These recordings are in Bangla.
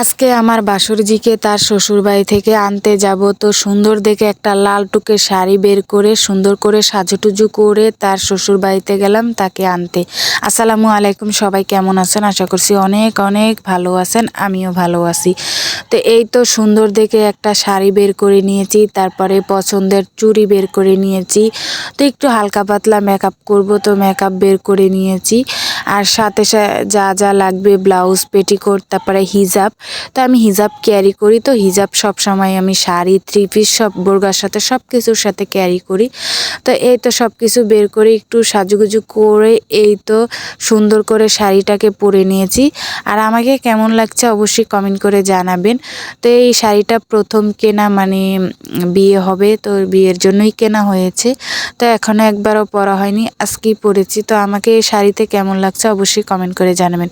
আজকে আমার বাসুরজিকে তার শ্বশুরবাড়ি থেকে আনতে যাব। তো সুন্দর দেখে একটা লাল টুকে শাড়ি বের করে, সুন্দর করে সাজুটুজু করে তার শ্বশুর বাড়িতে গেলাম তাকে আনতে। আসসালামু আলাইকুম, সবাই কেমন আছেন? আশা করছি অনেক অনেক ভালো আছেন, আমিও ভালো আছি। তো এই তো সুন্দর দেখে একটা শাড়ি বের করে নিয়েছি, তারপরে পছন্দের চুড়ি বের করে নিয়েছি। তো একটু হালকা পাতলা মেকআপ করব, তো মেকআপ বের করে নিয়েছি। আর সাথে যা যা লাগবে, ব্লাউজ, পেটিকোট, তারপরে হিজাব। তো আমি হিজাব ক্যারি করি, তো হিজাব সব সময় আমি শাড়ি থ্রি পিস সব বোরগার সাথে সব কিছুর সাথে ক্যারি করি। তো এই তো সব কিছু বের করে একটু সাজুগুজু করে এই তো সুন্দর করে শাড়িটাকে পরে নিয়েছি। আর আমাকে কেমন লাগছে অবশ্যই কমেন্ট করে জানাবেন। তো এই শাড়িটা প্রথম কেনা মানে বিয়ে হবে, তো বিয়ের জন্যই কেনা হয়েছে। তো এখনও একবারও পরা হয়নি, আজকেই পরেছি। তো আমাকে এই শাড়িতে কেমন লাগছে অবশ্যই কমেন্ট করে জানাবেন।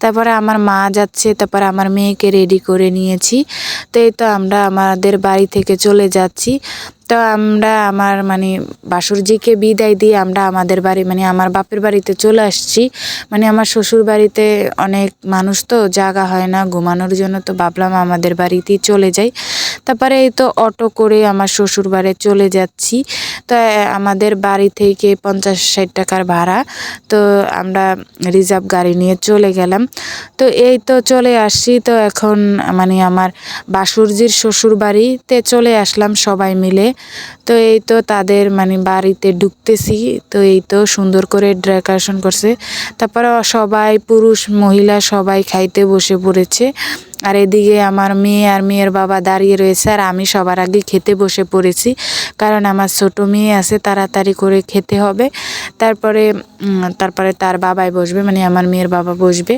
তারপরে আমার মা যাচ্ছে, তারপরে আমার মেয়েকে রেডি করে নিয়েছি। তো এই তো আমরা আমাদের বাড়ি থেকে চলে যাচ্ছি। তো আমরা আমার মানে বাসুরজিকে বিদায় দিয়ে আমরা আমাদের বাড়ি মানে আমার বাপের বাড়িতে চলে আসছি। মানে আমার শ্বশুর বাড়িতে অনেক মানুষ তো জায়গা হয় না, ঘুমানোর জন্য তো ভাবলাম আমাদের বাড়িতেই চলে যাই। তারপরে এই তো অটো করে আমার শ্বশুর বাড়ি চলে যাচ্ছি। তো আমাদের বাড়ি থেকে পঞ্চাশ ষাট টাকার ভাড়া। তো আমরা রিজার্ভ গাড়ি নিয়ে চলে গেলাম। তো এই তো চলে আসছি। তো এখন মানে আমার বাসুরজির শ্বশুর বাড়িতে চলে আসলাম সবাই মিলে। তো এই তো তাদের মানে বাড়িতে ঢুকতেছি, তো এই তো সুন্দর করে ডেকোরেশন করছে। তারপরে সবাই পুরুষ, মহিলা সবাই খাইতে বসে পড়েছে। আর এদিকে আমার মেয়ে আর মেয়ের বাবা দাঁড়িয়ে রয়েছে আর আমি সবার আগে খেতে বসে পড়েছি। কারণ আমার ছোট মেয়ে আছে, তাড়াতাড়ি করে খেতে হবে। তারপরে তারপরে তার বাবাই বসবে মানে আমার মেয়ের বাবা বসবে।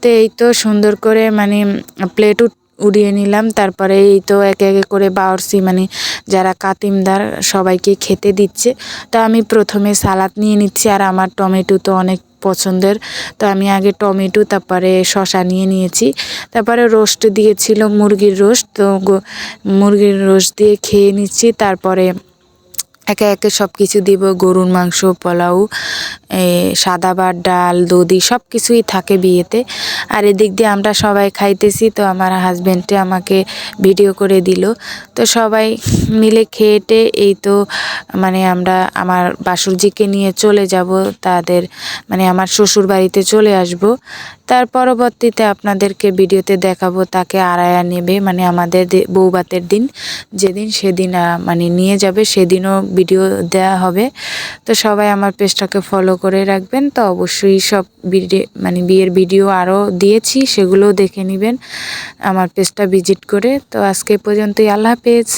তো এই তো সুন্দর করে মানে প্লেট উড়িয়ে নিলাম। তারপরে এই তো একে একে করে বাড়ছি মানে যারা কাতিমদার সবাইকে খেতে দিচ্ছে। তো আমি প্রথমে সালাদ নিয়ে নিচ্ছি, আর আমার টমেটো তো অনেক পছন্দের। তো আমি আগে টমেটো, তারপরে শশা নিয়ে নিয়েছি। তারপরে রোস্ট দিয়েছিল, মুরগির রোস্ট। তো মুরগির রোস্ট দিয়ে খেয়ে নিচ্ছি। তারপরে একে একে সব কিছু দিব, গরুর মাংস, পোলাও সাদা ভাত, ডাল, দধি সব কিছুই থাকে বিয়েতে। আর এদিক দিয়ে আমরা সবাই খাইতেছি, তো আমার হাজব্যান্ডে আমাকে ভিডিও করে দিল। তো সবাই মিলে খেয়েটে এই তো মানে আমরা আমার বাসুরজিকে নিয়ে চলে যাব, তাদের মানে আমার শ্বশুর বাড়িতে চলে আসব। তার পরবর্তীতে আপনাদেরকে ভিডিওতে দেখাবো, তাকে আড়ায়া নেবে মানে আমাদের বৌবাতের দিন। যেদিন সেদিন মানে নিয়ে যাবে, সেদিনও ভিডিও দেয়া হবে। তো সবাই আমার পেজটাকে ফলো করে রাখবেন, তো অবশ্যই সব মানে বিয়ের ভিডিও আরও দিয়েছি, সেগুলোও দেখে নেবেন, আমার পেজটা ভিজিট করে। তো আজকে পর্যন্তই, আল্লাহ হাফেজ।